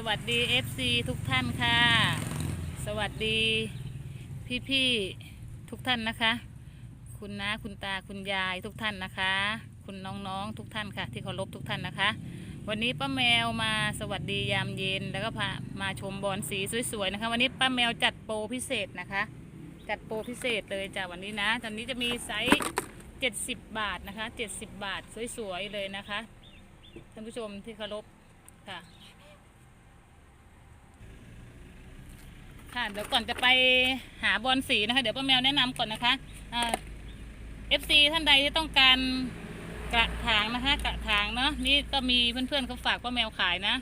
สวัสดี FC ทุกท่านค่ะ สวัสดีพี่ๆทุกท่านนะคะ คุณน้าคุณตาคุณยายทุกท่านนะคะ คุณน้องๆทุกท่านค่ะ ที่เคารพทุกท่านนะคะ วันนี้ป้าแมวมาสวัสดียามเย็นแล้วก็พามาชมบอลสีสวยๆนะคะ วันนี้ป้าแมวจัดโปรพิเศษนะคะ จัดโปรพิเศษเลยจ้ะวันนี้นะ ตอนนี้จะมีไซส์70 บาทนะคะ 70 บาทสวยๆเลยนะคะท่านผู้ชมที่เคารพค่ะ ค่ะเดี๋ยวก่อนจะไปหาบอลสีนะคะ เดี๋ยวป้าแมวแนะนำก่อนนะคะเอฟซีท่านใดที่ต้องการกระถางนะคะ กระถางเนาะนี่ก็มีเพื่อนๆเขาฝากป้าแมวขายนะ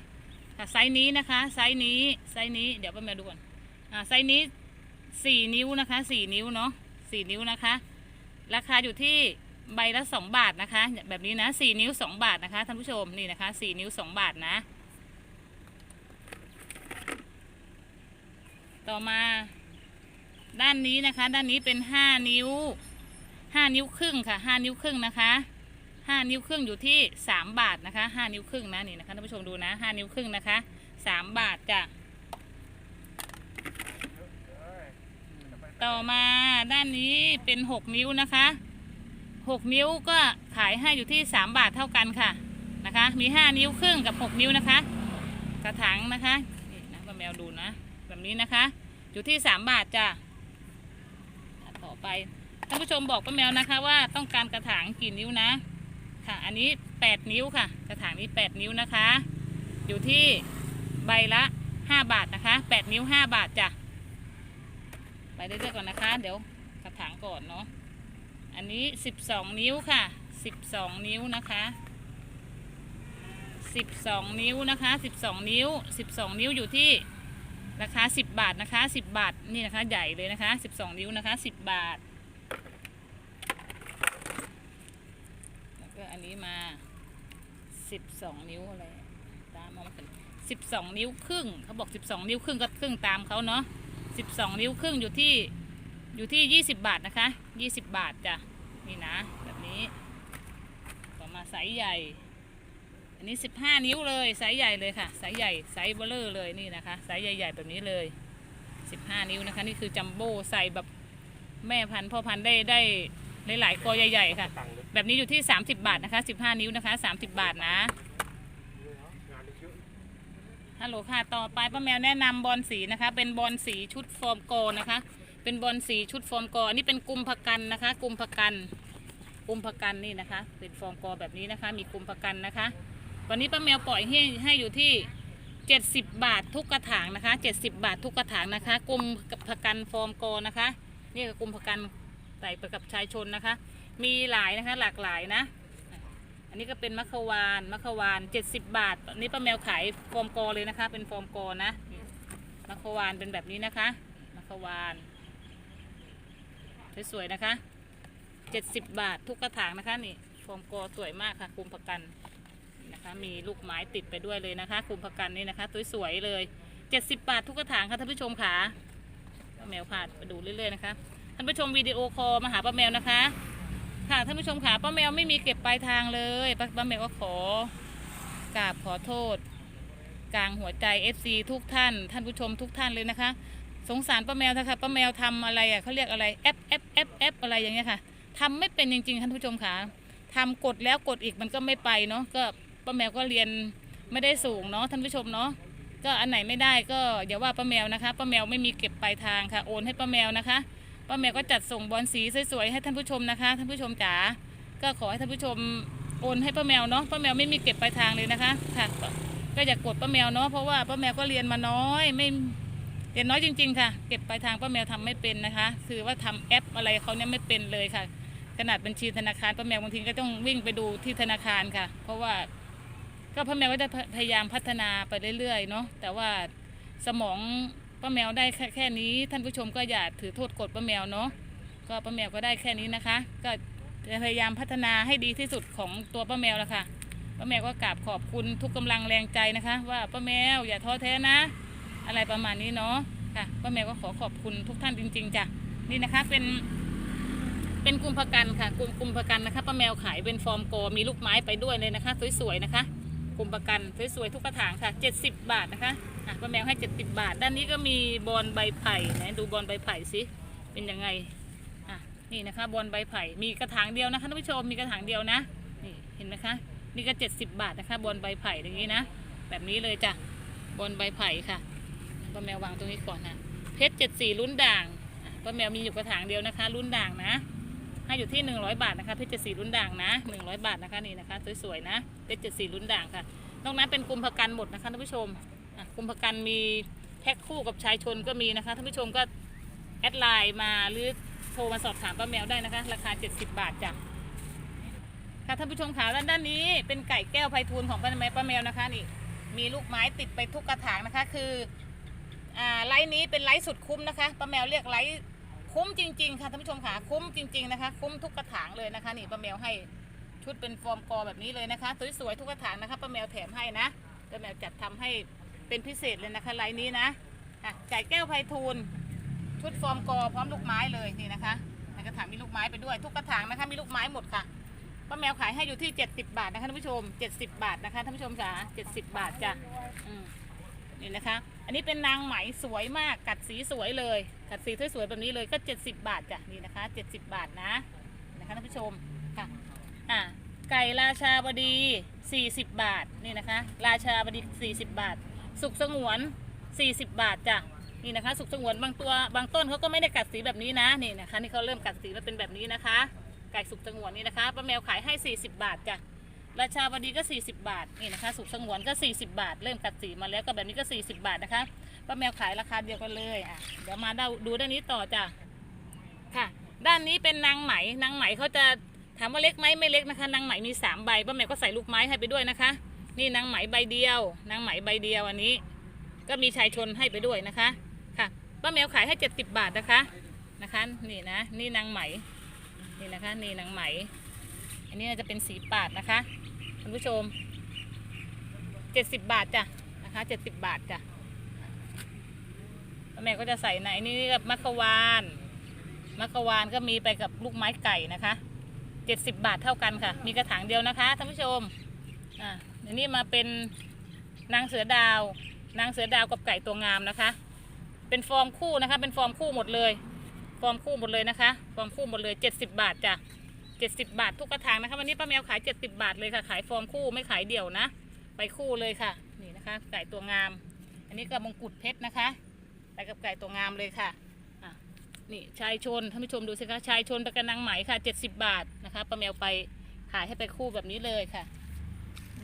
ค่ะไซส์นี้นะคะไซส์นี้ไซส์นี้เดี๋ยวป้าแมวดูก่อนอ่าไซส์นี้สี่นิ้วนะคะสี่นิ้วเนาะสี่นิ้วนะคะ ราคาอยู่ที่ใบละสองบาทนะคะ แบบนี้นะสี่นิ้วสองบาทนะคะท่านผู้ชมนี่นะคะสี่นิ้วสองบาทนะ ต่อมาด้านนี้นะคะ ด้านนี้เป็นห้านิ้วห้านิ้วครึ่งค่ะห้านิ้วครึ่งนะคะห้านิ้วครึ่งอยู่ที่สามบาทนะคะห้านิ้วครึ่งนะนี่นะคะท่านผู้ชมดูนะห้านิ้วครึ่งนะคะสามบาทจ้ะต่อมาด้านนี้เป็นหกนิ้วนะคะหกนิ้วก็ขายให้อยู่ที่สามบาทเท่ากันค่ะนะคะ มีห้านิ้วครึ่งกับหกนิ้วนะคะ กระถางนะคะนี่นะแมวดูนะ แบบนี้นะคะ อยู่ที่สามบาทจ้ะอะต่อไปท่านผู้ชมบอกป้าแมวนะคะว่าต้องการกระถางกี่นิ้วนะ ค่ะ อันนี้แปดนิ้วค่ะ กระถางนี้แปดนิ้วนะคะ อยู่ที่ใบละห้าบาทนะคะแปดนิ้วห้าบาทจ้ะไปเรื่อยๆก่อนนะคะ เดี๋ยวกระถางก่อนเนาะอันนี้สิบสองนิ้วค่ะสิบสองนิ้วนะคะสิบสองนิ้วนะคะสิบสองนิ้วสิบสองนิ้วอยู่ที่ ราคา 10 บาทนะคะ 10 บาทนี่นะคะ ใหญ่เลยนะคะ 12 นิ้วนะคะ 10 บาท แล้วก็อันนี้มา 12 นิ้วอะไรตามมาเป็น12 นิ้วครึ่งเขาบอก 12 นิ้วครึ่งก็ครึ่งตามเขาเนาะ12 นิ้วครึ่งอยู่ที่อยู่ที่ 20 บาทนะคะ 20 บาทจ้ะนี่นะแบบนี้ต่อมาไซส์ใหญ่ อันนี้ 15 นิ้วเลยไซส์ใหญ่เลยค่ะไซส์ใหญ่ไซส์เบลเลอร์เลยนี่นะคะไซส์ใหญ่ๆแบบนี้เลย 15 นิ้วนะคะ นี่คือจัมโบ้ใส่แบบแม่พันธุ์พ่อพันธุ์ได้ได้หลายๆกอใหญ่ๆค่ะ แบบนี้อยู่ที่ 30 บาทนะคะ 15 นิ้วนะคะ 30 บาทนะฮัลโหลค่ะต่อไปป้าแมวแนะนำบอลสีนะคะ เป็นบอลสีชุดฟอร์มโกนะคะ เป็นบอลสีชุดฟอร์มกออันนี้เป็นกุมภกันนะคะ กุมภกันกุมภกันนี่นะคะ เป็นฟอร์มกอแบบนี้นะคะ มีกุมภกันนะคะ วันนี้ป้าแมวปล่อยให้ให้อยู่ที่ 70 บาททุกกระถางนะคะ 70 บาททุกกระถางนะคะกลุ่มพกันฟอร์มโกนะคะ นี่คือกลุ่มพกันใส่ไปกับชายชนนะคะ มีหลายนะคะหลากหลายนะ อันนี้ก็เป็นมะขวานมะขวาน 70 บาทอันนี้ป้าแมวขายฟอร์มโกเลยนะคะ เป็นฟอร์มโกนะมะขวานเป็นแบบนี้นะคะมะขวานสวยๆนะคะ 70 บาททุกกระถางนะคะนี่ฟอร์มโกสวยมากค่ะกลุ่มพกัน มีลูกไม้ติดไปด้วยเลยนะคะคุมประกันนี่นะคะสวยๆเลย 70 บาททุกกระถางค่ะท่านผู้ชมค่ะป้าแมวพาไปดูเรื่อยๆนะคะท่านผู้ชมวิดีโอคอลมาหาป้าแมวนะคะ ค่ะท่านผู้ชมค่ะป้าแมวไม่มีเก็บปลายทางเลยป้าแมวก็ขอกราบขอโทษ กลางหัวใจ FC ทุกท่าน ท่านผู้ชมทุกท่านเลยนะคะ สงสารป้าแมวนะคะป้าแมวทำอะไรอะเขาเรียกอะไรแอปแอปแอปแอปอะไรอย่างเงี้ยค่ะทำไม่เป็นจริงๆท่านผู้ชมค่ะทำกดแล้วกดอีกมันก็ไม่ไปเนาะก็ ป้าแมวก็เรียนไม่ได้สูงเนาะท่านผู้ชมเนาะก็อันไหนไม่ได้ก็อย่าว่าป้าแมวนะคะป้าแมวไม่มีเก็บปลายทางค่ะโอนให้ป้าแมวนะคะป้าแมวก็จัดส่งบอลสีสวยๆให้ท่านผู้ชมนะคะท่านผู้ชมจ๋าก็ขอให้ท่านผู้ชมโอนให้ป้าแมวเนาะป้าแมวไม่มีเก็บปลายทางเลยนะคะค่ะก็อย่ากกดป้าแมวเนาะเพราะว่าป้าแมวก็เรียนมาน้อยไม่เรียนน้อยจริง ๆ ค่ะ เก็บปลายทางป้าแมวทำไม่เป็นนะคะ คือว่าทำแอปอะไรเขาเนี่ยไม่เป็นเลยค่ะขนาดบัญชีธนาคารป้าแมวบางทีก็ต้องวิ่งไปดูที่ธนาคารค่ะ เพราะว่า ก็ป้าแมวก็จะพยายามพัฒนาไปเรื่อยๆเนาะแต่ว่าสมองป้าแมวได้แค่แค่นี้ ท่านผู้ชมก็อย่าถือโทษกดป้าแมวเนาะก็ป้าแมวก็ได้แค่นี้นะคะ ก็จะพยายามพัฒนาให้ดีที่สุดของตัวป้าแมวล้วค่ะป้าแมวก็กราบขอบคุณทุกกำลังแรงใจนะคะ ว่าป้าแมวอย่าท้อแท้นะ อะไรประมาณนี้เนาะค่ะป้าแมวก็ขอขอบคุณทุกท่านจริง ๆจ้ะนี่นะคะเป็นเป็นกุมภกันค่ะกุมกุมภกันนะคะป้าแมวขายเป็นฟอร์มโกมีลูกไม้ไปด้วยเลยนะคะ สวยๆนะคะ กรมประกันสวยๆทุกกระถางค่ะ 70 บาทนะคะอะป้าแมวให้ 70 บาท ด้านนี้ก็มีบอลใบไผ่นะดูบอลใบไผ่สิเป็นยังไงอะนี่นะคะบอลใบไผ่มีกระถางเดียวนะคะท่านผู้ชมมีกระถางเดียวนะนี่เห็นไหมคะนี่ก็ 70 บาทนะคะบอลใบไผ่อย่างนี้นะแบบนี้เลยจ้ะบอลใบไผ่ค่ะป้าแมววางตรงนี้ก่อนนะเพชร74ลุ้นด่างป้าแมวมีอยู่กระถางเดียวนะคะ ลุ้นด่างนะ ให้อยู่ที่ 100 บาทนะคะเพชรเจ็ดสีรุ่นด่างนะ 100 บาทนะคะนี่นะคะสวยๆนะเพชรเจ็ดสีรุ่นด่างค่ะนอกนั้นเป็นกลุ่มประกันหมดนะคะท่านผู้ชมกลุ่มประกันมีแพ็คคู่กับชายชนก็มีนะคะท่านผู้ชมก็แอดไลน์มาหรือโทรมาสอบถามป้าแมวได้นะคะ ราคา 70 บาทจ้ะค่ะท่านผู้ชมขาด้านด้านนี้เป็นไก่แก้วไพฑูรย์ของป้าแมวป้าแมวนะคะนี่มีลูกไม้ติดไปทุกกระถางนะคะ คืออ่าไลน์นี้เป็นไลน์สุดคุ้มนะคะป้าแมวเรียกไลน์ คุ้มจริง ๆ ค่ะท่านผู้ชมค่ะคุ้มจริง ๆ นะคะ คุ้มทุกกระถางเลยนะคะ นี่ป้าแมวให้ชุดเป็นฟอร์มกอแบบนี้เลยนะคะสวยๆทุกกระถางนะคะป้าแมวแถมให้นะป้าแมวจัดทำให้เป็นพิเศษเลยนะคะไลน์นี้นะค่ะไก่แก้วไพฑูรย์ชุดฟอร์มกอพร้อมลูกไม้เลยนี่นะคะในกระถางมีลูกไม้ไปด้วย ทุกกระถางนะคะมีลูกไม้หมดค่ะป้าแมวขายให้อยู่ที่ 70 บาทนะคะท่านผู้ชม 70 บาทนะคะท่านผู้ชมจ๋า70 บาทจ้ะอืม นี่นะคะ อันนี้เป็นนางไหมสวยมาก กัดสีสวยเลย กัดสีสวยๆแบบนี้เลยก็ 70 บาทจ้ะนี่นะคะ 70 บาทนะนะคะท่านผู้ชมค่ะอ่าไก่ราชาบดี 40 บาทนี่นะคะ ราชาบดี 40 บาท สุกสงวน 40 บาทจ้ะนี่นะคะ สุกสงวนบางตัวบางต้นเขาก็ไม่ได้กัดสีแบบนี้นะนี่นะคะนี่เขาเริ่มกัดสีมาเป็นแบบนี้นะคะ ไก่สุกสงวนนี่นะคะป้าแมวขายให้ 40 บาทจ้ะ ราชาบดีก็ 40 บาทนี่นะคะ สุกสงวนก็ 40 บาท เริ่มกัดสีมาแล้วก็แบบนี้ก็ 40 บาทนะคะป้าแมวขายราคาเดียวกันเลยอะเดี๋ยวมาดูดูด้านนี้ต่อจ้ะค่ะ ด้านนี้เป็นนางไหมนางไหมเขาจะถามว่าเล็กไหมไม่เล็กนะคะนางไหมมี3ใบป้าแมวก็ใส่ลูกไม้ให้ไปด้วยนะคะ นี่นางไหมใบเดียวนางไหมใบเดียวอันนี้ ก็มีชายชนให้ไปด้วยนะคะ ค่ะป้าแมวขายให้ 70 บาทนะคะนะคะนี่นะนี่นางไหมนี่นะคะนี่นางไหมอันนี้จะเป็นสีปาดนะคะ คุณผู้ชม70บาทจ้ะนะคะ70บาทจ้ะแม่ก็จะใส่ในนี่กับมัควานมัควานก็มีไปกับลูกไม้ไก่นะคะ70บาทเท่ากันค่ะ มีกระถางเดียวนะคะท่านผู้ชมอ่าอันนี้มาเป็นนางเสือดาว นางเสือดาวกับไก่ตัวงามนะคะ เป็นฟอร์มคู่นะคะ เป็นฟอร์มคู่หมดเลย ฟอร์มคู่หมดเลยนะคะ ฟอร์มคู่หมดเลย70บาทจ้ะ 70บาททุกกระถางนะคะวันนี้ป้าแมวขาย70บาทเลยค่ะ ขายฟอร์มคู่ไม่ขายเดี่ยวนะ ไปคู่เลยค่ะ นี่นะคะ ไก่ตัวงาม อันนี้ก็มงกุฎเพชรนะคะ ไปกับไก่ตัวงามเลยค่ะอะนี่ชายชนท่านผู้ชมดูสิคะชายชนประกันนางไหมค่ะ70บาทนะคะป้าแมวไปขายให้ไปคู่แบบนี้เลยค่ะ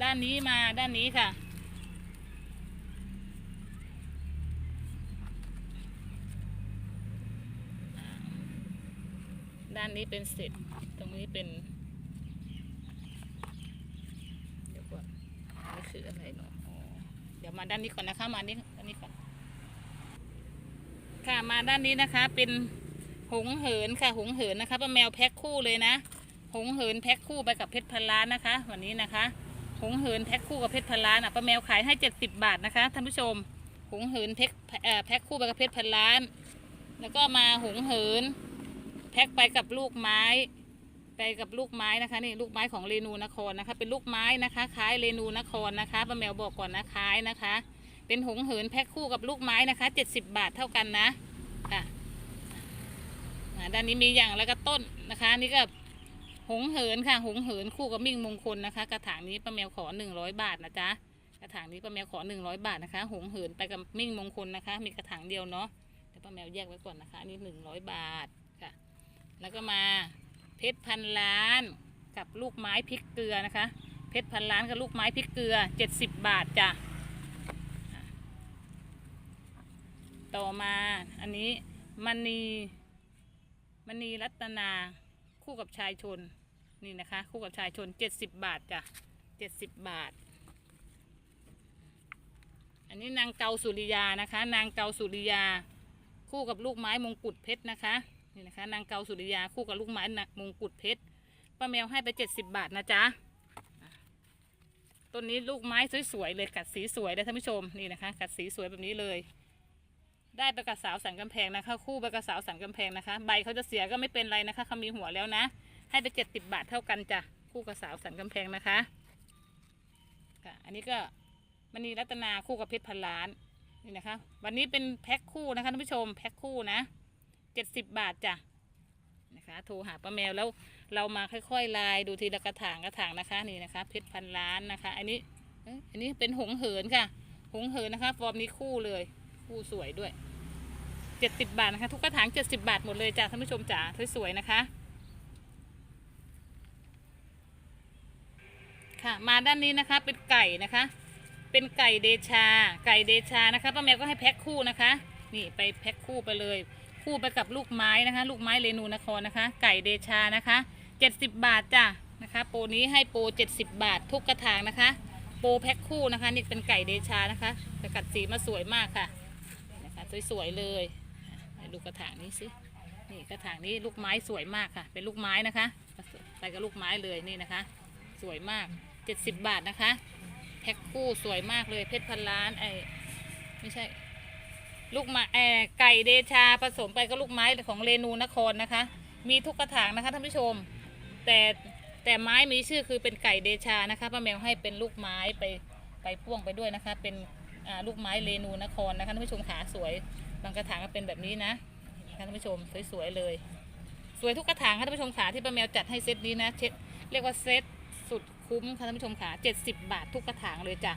ด้านนี้มาด้านนี้ค่ะ ด้านนี้เป็นเสร็จตรงนี้เป็น เดี๋ยวก่อนนี่คืออะไรเนาะเดี๋ยวมาด้านนี้ก่อนนะคะ มานี้ด้านนี้ก่อน ค่ะมาด้านนี้นะคะ เป็นหงเหินค่ะ หงเหินนะคะป้าแมวแพ็คคู่เลยนะ หงเหินแพ็คคู่ไปกับเพชรพันล้านนะคะ วันนี้นะคะ หงเหินแพ็คคู่กับเพชรพันล้านอะป้าแมวขายให้เจ็ดสิบบาทนะคะท่านผู้ชม หงเหินแพ็คแพ็คคู่ไปกับเพชรพันล้าน แล้วก็มาหงเหิน แพ็คไปกับลูกไม้ ไปกับลูกไม้นะคะนี่ลูกไม้ของเรนูนครนะคะ เป็นลูกไม้นะคะคล้ายเรนูนครนะคะป้าแมวบอกก่อนนะคล้ายนะคะ เป็นหงเหินแพ็คคู่กับลูกไม้นะคะ70บบาทเท่ากันนะค่ะด้านนี้มีอย่างแล้วก็ต้นนะคะ นี่ก็หงเหินค่ะ หงเหินคู่กับมิ่งมงคลนะคะ กระถางนี้ป้าแมวขอ100บาทนะจ๊ะกระถางนี้ป้าแมวขอ100บาทนะคะ หงเหินไปกับมิ่งมงคลนะคะ มีกระถางเดียวเนาะเดี๋ยวป้าแมวแยกไว้ก่อนนะคะอันนี้100บาท แล้วก็มาเพชรพันล้านกับลูกไม้พริกเกลือนะคะ เพชรพันล้านกับลูกไม้พริกเกลือ 70 บาทจ้ะต่อมาอันนี้มณีมณีรัตนาคู่กับชายชนนี่นะคะ คู่กับชายชน 70 บาทจ้ะ70 บาท อันนี้นางเกาสุริยานะคะ นางเกาสุริยา คู่กับลูกไม้มงกุฎเพชรนะคะ นี่นะคะ นางเกาสุริยาคู่กับลูกไม้นะมงกุฎเพชรป้าแมวให้ไป70บาทนะจ๊ะต้นนี้ลูกไม้สวยๆเลยกัดสีสวยเลยท่านผู้ชมนี่นะคะ กัดสีสวยแบบนี้เลย ได้ไปกับสาวสันกำแพงนะคะ คู่ไปกับสาวสันกำแพงนะคะ ใบเขาจะเสียก็ไม่เป็นไรนะคะเขามีหัวแล้วนะ ให้ไปเจ็ดสิบบาทเท่ากันจ้ะคู่กับสาวสันกำแพงนะคะค่ะอันนี้ก็มณีรัตนาคู่กับเพชรพันล้านนี่นะคะ วันนี้เป็นแพ็คคู่นะคะท่านผู้ชมแพ็คคู่นะ เจ็ดสิบบาทจ้ะนะคะโทรหาป้าแมวแล้วเรามาค่อยๆไลายดูทีละกระถางกระถางนะคะนี่นะคะเพชรพันล้านนะคะ อันนี้อันนี้เป็นหงเหินค่ะ หงเหินนะคะ ฟอร์มนี้คู่เลย คู่สวยด้วยเจ็ดสิบบาทนะคะ ทุกกระถางเจ็ดสิบาทหมดเลยจ้ะท่านผู้ชมจ๋าสวยๆนะคะ ค่ะมาด้านนี้นะคะเป็นไก่นะคะ เป็นไก่เดชา ไก่เดชานะคะป้าแมวก็ให้แพ็คคู่นะคะ นี่ไปแพ็คคู่ไปเลย คู่ไปกับลูกไม้นะคะ ลูกไม้เรนูนครนะคะ ไก่เดชานะคะ 70 บาทจ้ะนะคะ โปรนี้ให้โปร 70 บาททุกกระถางนะคะ โปรแพ็คคู่นะคะ นี่เป็นไก่เดชานะคะแต่กัดสีมาสวยมากค่ะนะคะสวยๆเลยดูกระถางนี้สินี่กระถางนี้ลูกไม้สวยมากค่ะ เป็นลูกไม้นะคะไปกับลูกไม้เลยนี่นะคะ สวยมาก 70 บาทนะคะ แพ็คคู่สวยมากเลยเพชรพันล้านไอไม่ใช่ ลูกไม้แออไก่เดชาผสมไปกับลูกไม้ของเรนูนครนะคะ มีทุกกระถางนะคะท่านผู้ชม แต่แต่ไม้มีชื่อคือเป็นไก่เดชานะคะป้าแมวให้เป็นลูกไม้ไปไปพ่วงไปด้วยนะคะ เป็นลูกไม้เรนูนครนะคะท่านผู้ชมขาสวยบางกระถางก็เป็นแบบนี้นะท่านผู้ชมสวยๆเลย สวยทุกกระถางค่ะท่านผู้ชมขาที่ป้าแมวจัดให้เซตนี้นะเซตเรียกว่าเซตสุดคุ้มค่ะท่านผู้ชมขา70 บาททุกกระถางเลยจ้ะ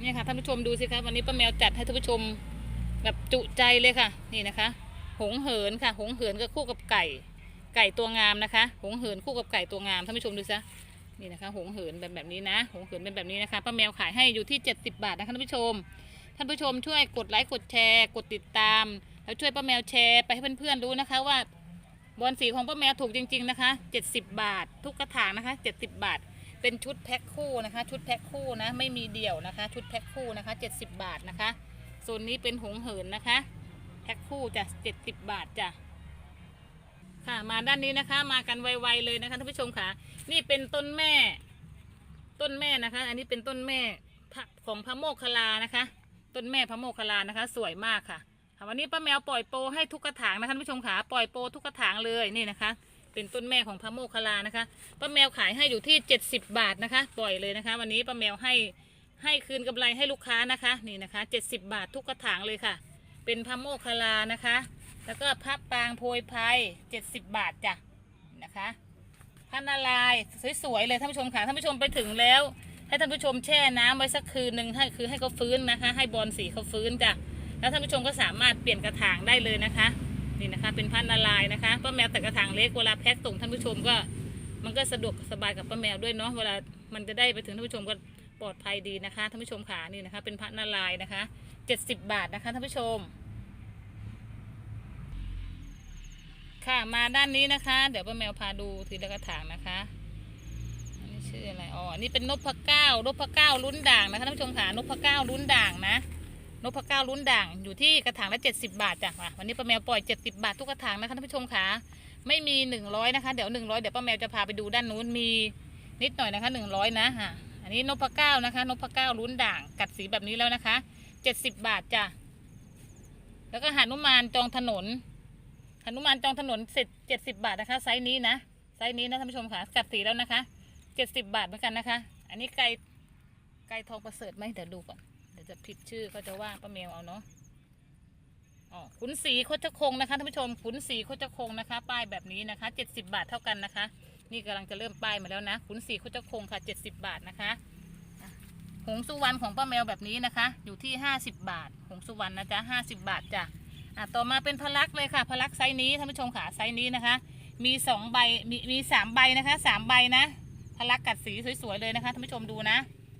เนี่ยค่ะท่านผู้ชมดูสิคะวันนี้ป้าแมวจัดให้ท่านผู้ชม แบบจุใจเลยค่ะ นี่นะคะ หงเหินค่ะ หงเหินก็คู่กับไก่ ไก่ตัวงามนะคะ หงเหินคู่กับไก่ตัวงามท่านผู้ชมดูซะนี่นะคะ หงเหินแบบแบบนี้นะ หงเหินเป็นแบบนี้นะคะป้าแมวขายให้อยู่ที่ 70 บาทนะคะท่านผู้ชม ท่านผู้ชมช่วยกดไลค์กดแชร์ กดติดตาม แล้วช่วยป้าแมวแชร์ไปให้เพื่อนๆรู้นะคะว่าบอลสีของป้าแมวถูกจริง ๆนะคะ 70 บาท ทุกกระถางนะคะ 70 บาท เป็นชุดแพ็คคู่นะคะ ชุดแพ็คคู่นะ ไม่มีเดี่ยวนะคะ ชุดแพ็คคู่นะคะ 70 บาทนะคะ โซนนี้เป็นหงเหินนะคะแพ็คคู่จะ70บบาทจ้ะค่ะมาด้านนี้นะคะ มากันไวๆเลยนะคะท่านผู้ชมค่ะ นี่เป็นต้นแม่ ต้นแม่นะคะ อันนี้เป็นต้นแม่ของพระโมคคลานะคะ ต้นแม่พระโมคคลานะคะ สวยมากค่ะวันนี้ป้าแมวปล่อยโปให้ทุกกระถางนะคะท่านผู้ชมขาปล่อยโปทุกกระถางเลยนี่นะคะ เป็นต้นแม่ของพระโมคคลลานะคะป้าแมวขายให้อยู่ที่ 70 บาทนะคะ ปล่อยเลยนะคะ วันนี้ป้าแมวให้ ให้คืนกำไรให้ลูกค้านะคะนี่นะคะ 70 บาททุกกระถางเลยค่ะ เป็นพระโมคคลานะคะ แล้วก็พระปางโพยไพร70 บาทจ้ะนะคะพระนารายสวยๆเลยท่านผู้ชมค่ะท่านผู้ชมไปถึงแล้ว ให้ท่านผู้ชมแช่น้ำไว้สักคืนหนึ่งให้คือให้เขาฟื้นนะคะ ให้บอลสีเขาฟื้นจ้ะแล้วท่านผู้ชมก็สามารถเปลี่ยนกระถางได้เลยนะคะนี่นะคะ เป็นพันนารายนะคะป้าแมวแต่กระถางเล็กเวลาแพ็คส่งท่านผู้ชมก็มันก็สะดวกสบายกับป้าแมวด้วยเนาะเวลามันจะได้ไปถึงท่านผู้ชมก็ ปลอดภัยดีนะคะท่านผู้ชมขานี่นะคะ เป็นพันธุ์นารายณ์นะคะ70บบาทนะคะท่านผู้ชม ค่ะมาด้านนี้นะคะ เดี๋ยวป้าแมวพาดูทีละกระถางนะคะอันนี้ชื่ออะไรอ๋ออันนี่เป็นนพเก้านพเก้าลุ้นด่างนะคะท่านผู้ชมขานพเก้าลุ้นด่างนะนพเก้าลุ้นด่างอยู่ที่กระถางละ70บาทจ้ะวันนี้ป้าแมวปล่อย70บาททุกกระถางนะคะท่านผู้ชมขาไม่มี100นะคะ เดี๋ยว100เดี๋ยวป้าแมวจะพาไปดูด้านนู้นมีนิดหน่อยนะคะ100นะฮะ อันนี้นพเก้านะคะนพเก้าลุ้นด่างกัดสีแบบนี้แล้วนะคะ70บบาทจ้ะแล้วก็หานุมานจองถนนหานุมานจองถนนเสร็จ70บาทนะคะ ไซส์นี้นะไซส์นี้นะท่านผู้ชมค่ะกัดสีแล้วนะคะ70บาทเหมือนกันนะคะ อันนี้ไก่ไก่ทองประเสริฐไหมเดี๋ยวดูก่อนเดี๋ยวจะผิดชื่อเขาจะว่าป้าเมลเอาเนาะอ๋อขุนศรีโคชคงนะคะท่านผู้ชมขุนศรีโคชคงนะคะ ป้ายแบบนี้นะคะ70บาทเท่ากันนะคะ นี่กำลังจะเริ่มป้ายมาแล้วนะขุนศรีโคชคงค่ะ 70 บาทนะคะหงสุวรรณของป้าแมวแบบนี้นะคะ อยู่ที่ 50 บาท หงสุวรรณนะจ๊ะ50 บาทจ้ะอะต่อมาเป็นพลักเลยค่ะพลักไซส์นี้ท่านผู้ชมค่ะไซส์นี้นะคะ มีสองใบมีมีสามใบนะคะสามใบนะพลักกัดสีสวยๆเลยนะคะท่านผู้ชมดูนะ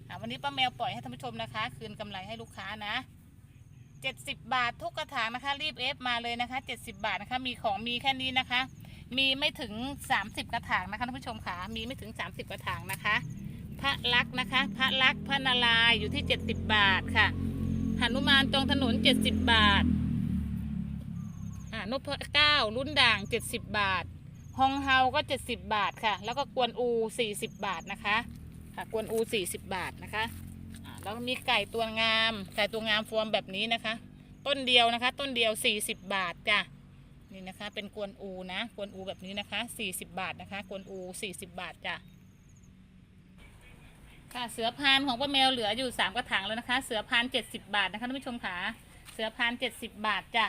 อะวันนี้ป้าแมวปล่อยให้ท่านผู้ชมนะคะ คืนกำไรให้ลูกค้านะ 70 บาททุกกระถางนะคะ รีบเอฟมาเลยนะคะ 70 บาทนะคะ มีของมีแค่นี้นะคะ มีไม่ถึง 30 กระถางนะคะท่านผู้ชมค่ะมีไม่ถึง 30 กระถางนะคะ พระลักษณ์นะคะ พระลักษณ์พระนารายอยู่ที่ 70 บาทค่ะหนุมานจองถนน 70 บาทอ่านพเก้ารุ่นด่าง 70 บาทฮองเฮาก็ 70 บาทค่ะ แล้วก็กวนอู 40 บาทนะคะค่ะกวนอู 40 บาทนะคะแล้วมีไก่ตัวงามไก่ตัวงามฟอร์มแบบนี้นะคะ ต้นเดียวนะคะ ต้นเดียว 40 บาทจ้ะ นี่นะคะ เป็นกวนอูนะ กวนอูแบบนี้นะคะ 40 บาทนะคะ กวนอู 40 บาทจ้ะ ค่ะ เสือพานของป้าแมวเหลืออยู่สามกระถางแล้วนะคะ เสือพานเจ็ดสิบาทนะคะท่านผู้ชมค่ะ เสือพานเจ็ดสิบาทจ้ะ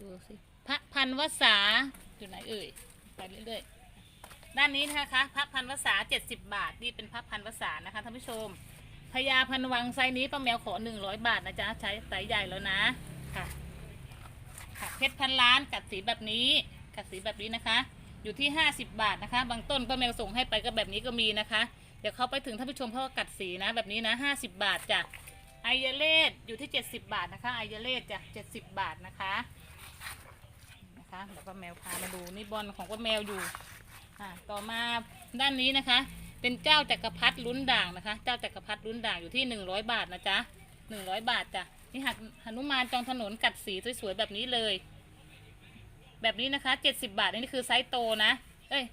ดูสิ พระพันวษาอยู่ไหนเอ่ย ไปเรื่อยๆ ด้านนี้นะคะพระพันวษาเจ็ดสิบาท นี่เป็นพระพันวษานะคะท่านผู้ชมพญาพันวังไซนี้ป้าแมวขอหนึ่งร้อยบาทนะจ๊ะ ใช้ไซส์ใหญ่แล้วนะ ค่ะ ค่ะเพชรพันล้านกัดสีแบบนี้กัดสีแบบนี้นะคะ อยู่ที่ 50 บาทนะคะ บางต้นป้าแมวส่งให้ไปก็แบบนี้ก็มีนะคะ เดี๋ยวเขาไปถึงท่านผู้ชมเขาก็กัดสีนะแบบนี้นะ 50 บาทจ้ะไอยเลดอยู่ที่ 70 บาทนะคะไอยเลดจ้ะ70 บาทนะคะนะคะเดี๋ยวป้าแมวพามาดูนี่บอลของป้าแมวอยู่อ่าต่อมาด้านนี้นะคะ เป็นเจ้าจักรพรรดิลุ้นด่างนะคะ เจ้าจักรพรรดิลุ้นด่างอยู่ที่ 100 บาทนะจ๊ะ100 บาทจ้ะนี่หักหนุมานจองถนนกัดสีสวยๆแบบนี้เลย แบบนี้นะคะ70บาท อันนี้คือไซส์โตนะ เอ้ย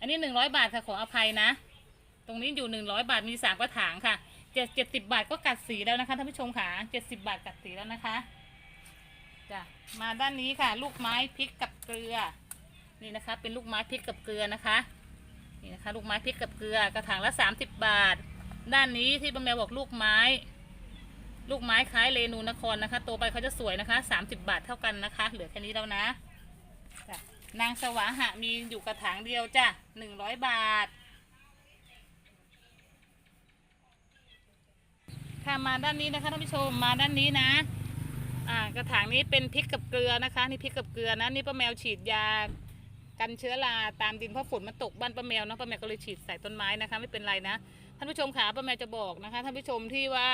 อันนี้100บาทค่ะขออภัยนะ ตรงนี้อยู่100บาทมีสามกระถางค่ะเจ็ดเจ็ดสิบาทก็กัดสีแล้วนะคะท่านผู้ชมค่ะ70บาทกัดสีแล้วนะคะจ้ะมาด้านนี้ค่ะ ลูกไม้พริกกับเกลือ นี่นะคะ เป็นลูกไม้พริกกับเกลือนะคะนี่นะคะ ลูกไม้พริกกับเกลือกระถางละ30บาท ด้านนี้ที่ป้าแมวบอกลูกไม้ ลูกไม้คล้ายเรนูนครนะคะ โตไปเขาจะสวยนะคะ 30 บาทเท่ากันนะคะ เหลือแค่นี้แล้วนะจ้ะนางสวาหะมีอยู่กระถางเดียวจ้ะหนึ่งร้อยบาท ค่ะมาด้านนี้นะคะท่านผู้ชมมาด้านนี้นะอ่ากระถางนี้เป็นพริกกับเกลือนะคะ นี่พริกกับเกลือนะนี่ป้าแมวฉีดยากันเชื้อราตามดินเพราะฝนมันตกบ้านป้าแมวเนาะป้าแมวก็เลยฉีดใส่ต้นไม้นะคะ ไม่เป็นไรนะท่านผู้ชมขาป้าแมวจะบอกนะคะท่านผู้ชมที่ว่า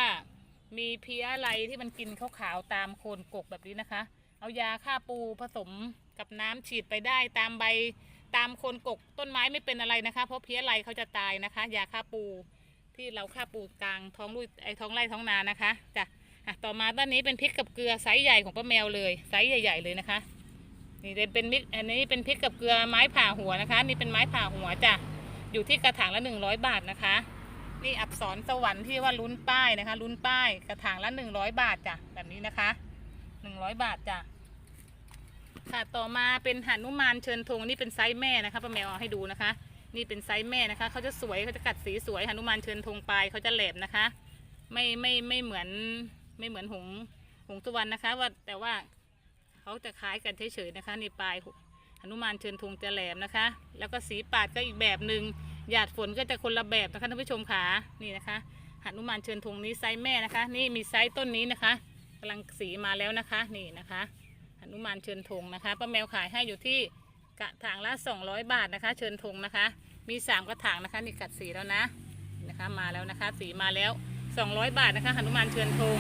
มีเพี้ยอะไรที่มันกินขาวๆตามโคนกกแบบนี้นะคะ เอายาฆ่าปูผสมกับน้ำฉีดไปได้ตามใบตามโคนกกต้นไม้ไม่เป็นอะไรนะคะ เพราะเพี้ยไรเขาจะตายนะคะ ยาฆ่าปูที่เราฆ่าปูกลางท้องลุยไอท้องไร่ท้องนานะคะจ้ะอะต่อมาด้นนี้เป็นพริกกับเกลือไซส์ใหญ่ของป้าแมวเลยไซส์ใหญ่ ๆเลยนะคะ นี่เป็นมิกอันนี้เป็นพริกกับเกลือไม้ผ่าหัวนะคะ นี่เป็นไม้ผ่าหัวจ้ะอยู่ที่กระถางละหนึ่งร้อยบาทนะคะ นี่อักษรสวรรค์ที่ว่าลุ้นป้ายนะคะ ลุ้นป้ายกระถางละหนึ่งร้อยบาทจ้ะแบบนี้นะคะหนึ่งร้อยบาทจ้ะค่ะต่อมาเป็นหนุมานเชิญธงนี่เป็นไซส์แม่นะคะป้าแมวเอาให้ดูนะคะ นี่เป็นไซส์แม่นะคะเขาจะสวยเขาจะกัดสีสวยหนุมานเชิญธงปลายเขาจะแหลมนะคะ ไม่ไม่ไม่เหมือนไม่เหมือนหงหงสุวรรณนะคะ ว่าแต่ว่าเขาจะคล้ายกันเฉยๆนะคะนี่ปลายหนุมานเชิญธงจะแหลมนะคะ แล้วก็สีปาดก็อีกแบบหนึ่ง หยาดฝนก็จะคนละแบบนะคะท่านผู้ชมขานี่นะคะหนุมานเชิญธงนี้ไซส์แม่นะคะ นี่มีไซส์ต้นนี้นะคะกำลังสีมาแล้วนะคะนี่นะคะหนุมานเชิญธงนะคะป้าแมวขายให้อยู่ที่กระถางละ200 บาทนะคะ เชิญธงนะคะ มี3กระถางนะคะนี่กัดสีแล้วนะนะคะมาแล้วนะคะ สีมาแล้ว 200 บาทนะคะหนุมานเชิญธง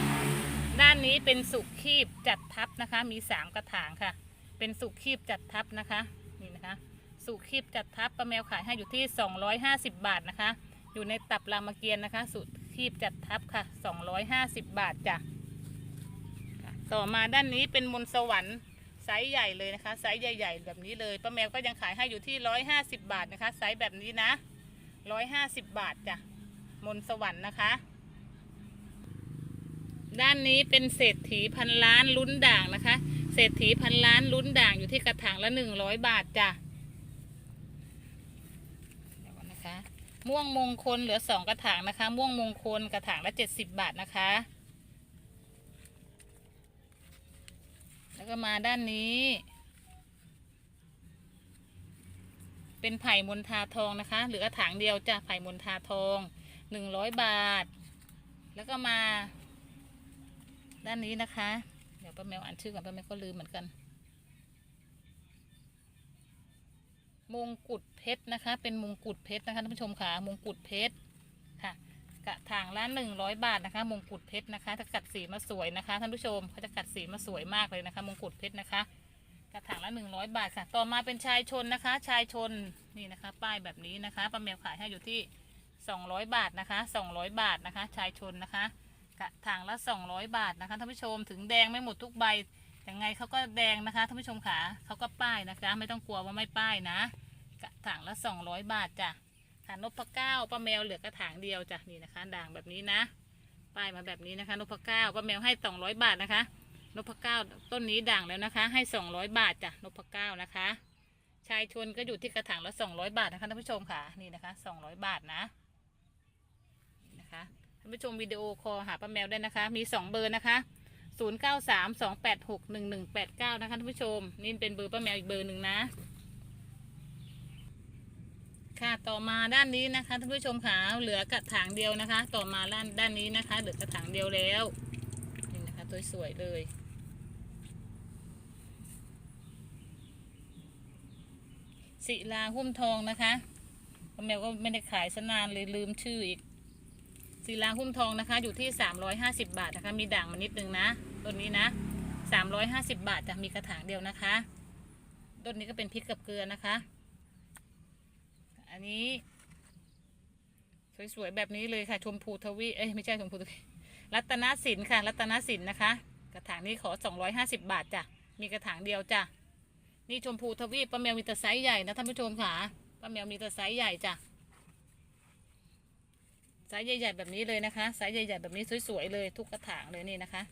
ด้านนี้เป็นสุกคีบจัดทับนะคะ มี3กระถางค่ะ เป็นสุกคีบจัดทับนะคะ สุคีบจัดทับป้าแมวขายให้อยู่ที่ 250 บาทนะคะ อยู่ในตับรามเกียรติ์นะคะ สุคีบจัดทับค่ะ 250 บาทจ้ะต่อมาด้านนี้เป็นมนสวรรค์ไซส์ใหญ่เลยนะคะไซส์ใหญ่ ๆ แบบนี้เลยป้าแมวก็ยังขายให้อยู่ที่ร้อยห้าสิบบาทนะคะไซส์แบบนี้นะร้อยห้าสิบบาทจ้ะมนสวรรค์นะคะ ด้านนี้เป็นเศรษฐีพันล้านลุ้นด่างนะคะ เศรษฐีพันล้านลุ้นด่างอยู่ที่กระถางละหนึ่งร้อยบาทจ้ะเดี๋ยวก่อนนะคะ ม่วงมงคลเหลือสองกระถางนะคะ ม่วงมงคลกระถางละเจ็ดสิบบาทนะคะ แล้วก็มาด้านนี้ เป็นไผ่มนทาทองนะคะ เหลือกระถางเดียวจ้ะไผ่มนทาทองหนึ่งร้อยบาท แล้วก็มา ด้านนี้นะคะ เดี๋ยวป้าแมวอ่านชื่อก่อนป้าแมวก็ลืมเหมือนกัน มงกุฎเพชรนะคะ เป็นมงกุฎเพชรนะคะท่านผู้ชมค่ะมงกุฎเพชรค่ะกระถางละหนึ่งร้อยบาทนะคะ มงกุฎเพชรนะคะถ้ากัดสีมาสวยนะคะท่านผู้ชมเขาจะกัดสีมาสวยมากเลยนะคะ มงกุฎเพชรนะคะ กระถางละหนึ่งร้อยบาทค่ะ ต่อมาเป็นชายชนนะคะ ชายชนนี่นะคะ ป้ายแบบนี้นะคะป้าแมวขายให้อยู่ที่สองร้อยบาทนะคะสองร้อยบาทนะคะ ชายชนนะคะกระถางละสองร้อยบาทนะคะท่านผู้ชมถึงแดงไม่หมดทุกใบยังไงเขาก็แดงนะคะท่านผู้ชมขาเขาก็ป้ายนะคะ ไม่ต้องกลัวว่าไม่ป้ายนะ กระถางละสองร้อยบาทจ้ะค่ะนพเก้าป้าแมวเหลือกระถางเดียวจ้ะนี่นะคะ ด่างแบบนี้นะป้ายมาแบบนี้นะคะนพเก้าป้าแมวให้สองร้อยบาทนะคะนพเก้าต้นนี้ด่างแล้วนะคะ ให้สองร้อยบาทจ้ะนพเก้านะคะ ชายชนก็อยู่ที่กระถางละสองร้อยบาทนะคะท่านผู้ชมค่ะนี่นะคะสองร้อยบาทนะนะคะท่านผู้ชมวิดีโอคอลหาป้าแมวได้นะคะ มีสองเบอร์นะคะ0 9 3 2 8 6 1 1 8 9 นะคะท่านผู้ชม นี่เป็นเบอร์ป้าแมวอีกเบอร์หนึ่งนะ ค่ะ ต่อมาด้านนี้นะคะท่านผู้ชมขาเหลือกระถางเดียวนะคะ ต่อมาด้านด้านนี้นะคะเหลือกระถางเดียวแล้วนี่นะคะตัวสวยเลยศิลาหุ้มทองนะคะป้าแมวก็ไม่ได้ขายสนานเลยลืมชื่ออีกศิลาหุ้มทองนะคะ อยู่ที่ 350 บาทนะคะ มีด่างมานิดนึงนะต้นนี้นะ 350 บาทจะมีกระถางเดียวนะคะต้นนี้ก็เป็นพริกกับเกลือนะคะ อันนี้สวยๆแบบนี้เลยค่ะ ชมพูทวีเอ้ยไม่ใช่ชมพูทวีรัตนสินค่ะ รัตนสินนะคะ กระถางนี้ขอ 250 บาทจ้ะมีกระถางเดียวจ้ะนี่ชมพูทวีป้าแมวมีแต่ไซส์ใหญ่นะท่านผู้ชมค่ะป้าแมวมีแต่ไซส์ใหญ่จ้ะไซส์ใหญ่ ๆ แบบนี้เลยนะคะไซส์ใหญ่ ๆ แบบนี้สวยๆเลย ทุกกระถางเลยนี่นะคะ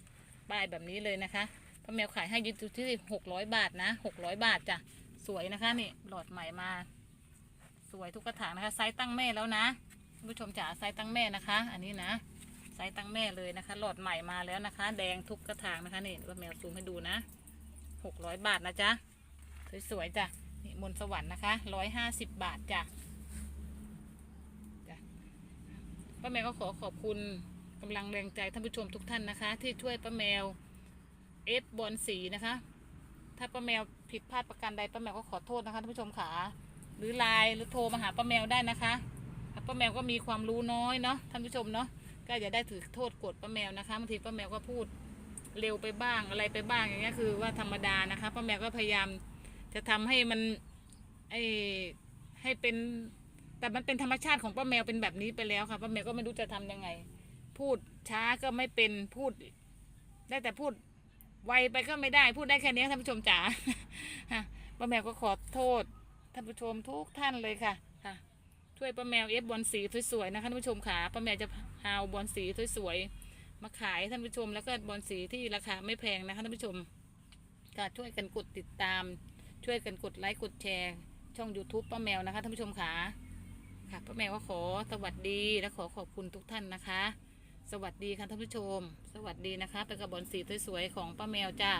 ป้ายแบบนี้เลยนะคะป้าแมวขายให้ยึดที่600บาทนะ600บาทจ้ะสวยนะคะนี่หลอดใหม่มา สวยทุกกระถางนะคะ ไซส์ตั้งแม่แล้วนะท่านผู้ชมจ๋าไซส์ตั้งแม่นะคะ อันนี้นะไซส์ตั้งแม่เลยนะคะ หลอดใหม่มาแล้วนะคะ แดงทุกกระถางนะคะนี่ว่าแมวซูมให้ดูนะหกร้อยบาทนะจ๊ะสวยๆจ้ะนี่มนสวรรค์นะคะร้อยห้าสิบบาทจ้ะจ้ะป้าแมวก็ขอขอบคุณกำลังแรงใจท่านผู้ชมทุกท่านนะคะ ที่ช่วยป้าแมวเอฟบอลสีนะคะ ถ้าป้าแมวผิดพลาดประการใดป้าแมวก็ขอโทษนะคะท่านผู้ชมขา หรือไลน์หรือโทรมาหาป้าแมวได้นะคะป้าแมวก็มีความรู้น้อยเนาะท่านผู้ชมเนาะก็อย่าได้ถือโทษกรธป้าแมวนะคะบางทีป้าแมวก็พูดเร็วไปบ้างอะไรไปบ้างอย่างเงี้ยคือว่าธรรมดานะคะป้าแมวก็พยายามจะทำให้มันไอให้เป็น แต่มันเป็นธรรมชาติของป้าแมวเป็นแบบนี้ไปแล้วค่ะป้าแมวก็ไม่รู้จะทำยังไง พูดช้าก็ไม่เป็นพูด ได้แต่พูดไวไปก็ไม่ได้พูดได้แค่นี้ท่านผู้ชมจ๋าป้าแมวก็ขอโทษ ท่านผู้ชมทุกท่านเลยค่ะค่ะช่วยป้าแมวเอฟบอลสีสวยๆนะคะท่านผู้ชมขาป้าแมวจะหาวบอลสีสวยๆมาขายท่านผู้ชม แล้วก็บอลสีที่ราคาไม่แพงนะคะท่านผู้ชมก็ช่วยกันกดติดตาม ช่วยกันกดไลค์กดแชร์ ช่อง YouTube ป้าแมวนะคะท่านผู้ชมขาค่ะป้าแมวก็ขอสวัสดีและขอขอบคุณทุกท่านนะคะ สวัสดีค่ะท่านผู้ชม สวัสดีนะคะไปกับบอลสีสวยๆของป้าแมวจ้า